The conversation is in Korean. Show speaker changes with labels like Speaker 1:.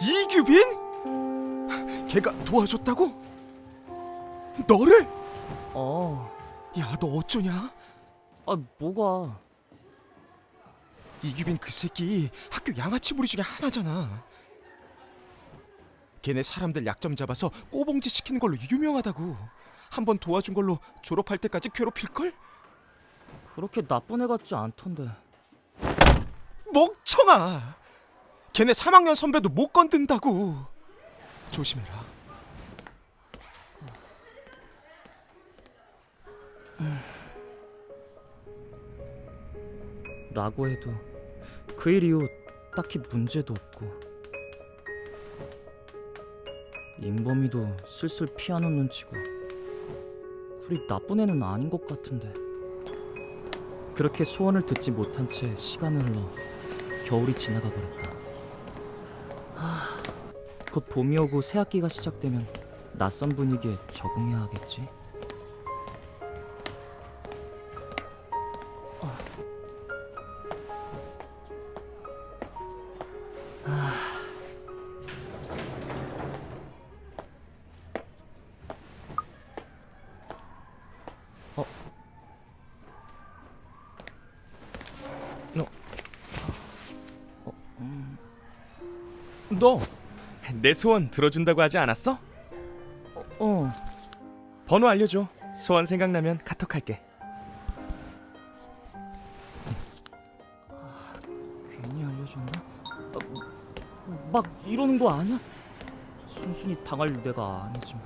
Speaker 1: 이규빈? 걔가 도와줬다고? 너를?
Speaker 2: 어,
Speaker 1: 야 너 어쩌냐?
Speaker 2: 아 뭐가?
Speaker 1: 이규빈 그 새끼 학교 양아치 부리 중에 하나잖아. 걔네 사람들 약점 잡아서 꼬봉지 시키는 걸로 유명하다고. 한 번 도와준 걸로 졸업할 때까지 괴롭힐 걸?
Speaker 2: 그렇게 나쁜 애 같지 않던데.
Speaker 1: 멍청아. 걔네 3학년 선배도 못 건든다고. 조심해라.
Speaker 2: 라고 해도 그 일 이후 딱히 문제도 없고 인범이도 슬슬 피하는 눈치고 우리 나쁜 애는 아닌 것 같은데 그렇게 소원을 듣지 못한 채 시간을 흘러 겨울이 지나가 버렸다 하, 곧 봄이 오고 새 학기가 시작되면 낯선 분위기에 적응해야 하겠지
Speaker 3: 너 내 소원 들어준다고 하지 않았어?
Speaker 2: 어
Speaker 3: 번호 알려줘. 소원 생각나면 카톡할게.
Speaker 2: 괜히 알려줬나? 아, 막 이러는 거 아니야? 순순히 당할 내가 아니지만